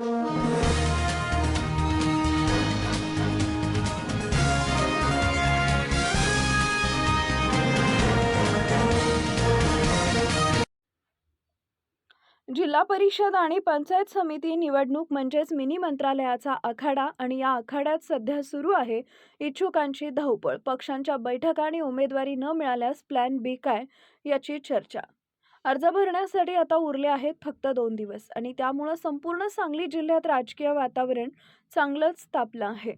जिल्हा परिषद आणि पंचायत समिती निवडणूक म्हणजेच मिनी मंत्रालयाचा आखाडा आणि या आखाड्यात सध्या सुरू आहे. इच्छुकांची धावपळ पक्षांच्या बैठका आणि उमेदवारी न मिळाल्यास प्लॅन बी काय याची चर्चा. अर्ज भरण्यासाठी आता उरले आहेत फक्त दोन दिवस आणि त्यामुळं संपूर्ण सांगली जिल्ह्यात राजकीय वातावरण चांगलंच तापलं आहे.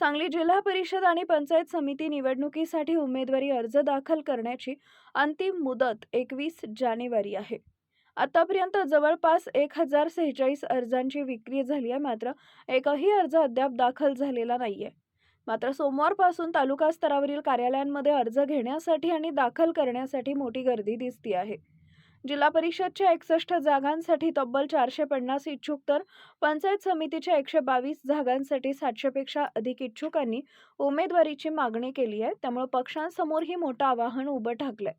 सांगली जिल्हा परिषद आणि पंचायत समिती निवडणुकीसाठी उमेदवारी अर्ज दाखल करण्याची अंतिम मुदत एकवीस जानेवारी आहे. आतापर्यंत जवळपास एक हजार सेहेचाळीस अर्जांची विक्री झाली आहे मात्र एकही अर्ज अद्याप दाखल झालेला नाहीये. मात्र सोमवारपासून तालुका स्तरावरील कार्यालयांमध्ये अर्ज घेण्यासाठी आणि दाखल करण्यासाठी मोठी गर्दी दिसती आहे जिल्हा परिषदच्या एकसष्ट जागांसाठी तब्बल चारशे पन्नास इच्छुक तर पंचायत समितीच्या एकशे बावीस जागांसाठी सातशेपेक्षा अधिक इच्छुकांनी उमेदवारीची मागणी केली आहे. त्यामुळे पक्षांसमोरही मोठं आवाहन उभं ठाकलंय.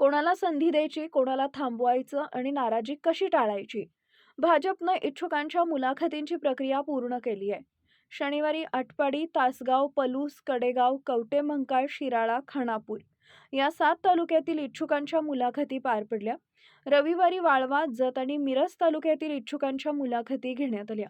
कोणाला संधी द्यायची कोणाला थांबवायचं आणि नाराजी कशी टाळायची? भाजपनं इच्छुकांच्या मुलाखतींची प्रक्रिया पूर्ण केली आहे. शनिवारी आटपाडी तासगाव पलूस कडेगाव कवटे मंकाळ शिराळा खानापूर या सात तालुक्यातील इच्छुकांच्या मुलाखती पार पडल्या. रविवारी वाळवा जत आणि मिरज तालुक्यातील इच्छुकांच्या मुलाखती घेण्यात आल्या.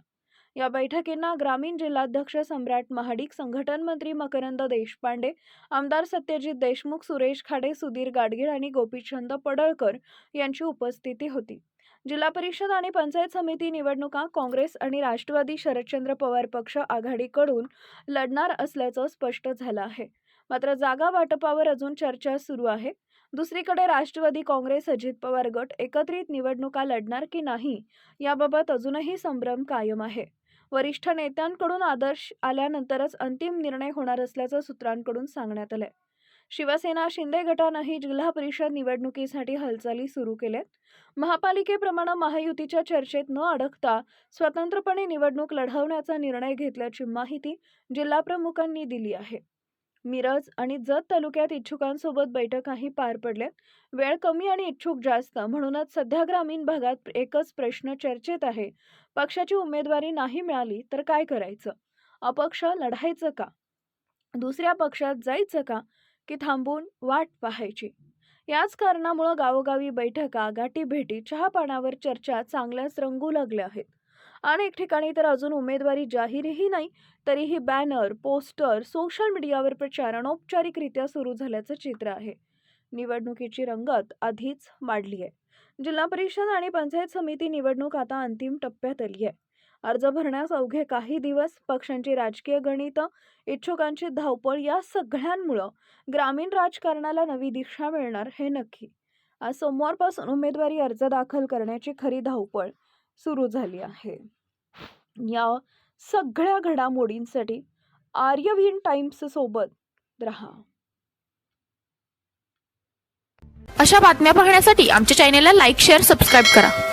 या बैठकींना ग्रामीण जिल्हाध्यक्ष सम्राट महाडिक संघटन मंत्री मकरंद देशपांडे आमदार सत्यजित देशमुख सुरेश खाडे सुधीर गाडगीळ आणि गोपीचंद पडळकर यांची उपस्थिती होती. जिल्हा परिषद आणि पंचायत समिती निवडणुका काँग्रेस आणि राष्ट्रवादी शरदचंद्र पवार पक्ष आघाडीकडून लढणार असल्याचं स्पष्ट झालं आहे. मात्र जागा वाटपावर अजून चर्चा सुरू आहे. दुसरीकडे राष्ट्रवादी काँग्रेस अजित पवार गट एकत्रित निवडणुका लढणार की नाही याबाबत अजूनही संभ्रम कायम आहे. वरिष्ठ नेत्यांकडून आदर्श आल्यानंतरच अंतिम निर्णय होणार असल्याचं सूत्रांकडून सांगण्यात आलंय. शिवसेना शिंदे गटानंही जिल्हा परिषद निवडणुकीसाठी हालचाली सुरू केल्यात. महापालिकेप्रमाणे महायुतीच्या चर्चेत न अडकता स्वतंत्रपणे निवडणूक लढवण्याचा निर्णय घेतल्याची माहिती जिल्हाप्रमुखांनी दिली आहे. मिरज आणि जत तालुक्यात इच्छुकांसोबत बैठकाही पार पडल्यात वेळ कमी आणि इच्छुक जास्त म्हणूनच सध्या ग्रामीण भागात एकच प्रश्न चर्चेत आहे. पक्षाची उमेदवारी नाही मिळाली तर काय करायचं? अपक्ष लढायचं का? दुसऱ्या पक्षात जायचं का? की थांबून वाट पाहायची? याच कारणामुळं गावोगावी बैठका गाठीभेटी भेटी चहापानावर चर्चा चांगल्याच रंगू लागल्या आहेत. अनेक ठिकाणी तर अजून उमेदवारी जाहीरही नाही. तरीही बॅनर पोस्टर सोशल मीडियावर प्रचार अनौपचारिकरित्या सुरू झाल्याचं चित्र आहे. निवडणुकीची रंगत आधीच वाढली आहे. जिल्हा परिषद आणि पंचायत समिती निवडणूक आता अंतिम टप्प्यात आली आहे. अर्ज भरण्यास अवघे काही दिवस पक्षांची राजकीय गणितं इच्छुकांची धावपळ या सगळ्यांमुळं ग्रामीण राजकारणाला नवी दिशा मिळणार हे नक्की. आज सोमवारपासून उमेदवारी अर्ज दाखल करण्याची खरी धावपळ सुरू झाली आहे. या सगळ्या घडामोडींसाठी आर्यवीन टाइम्स सोबत रहा. अशा बातम्या पाहण्यासाठी आमच्या चॅनेलला लाईक शेअर सबस्क्राईब करा.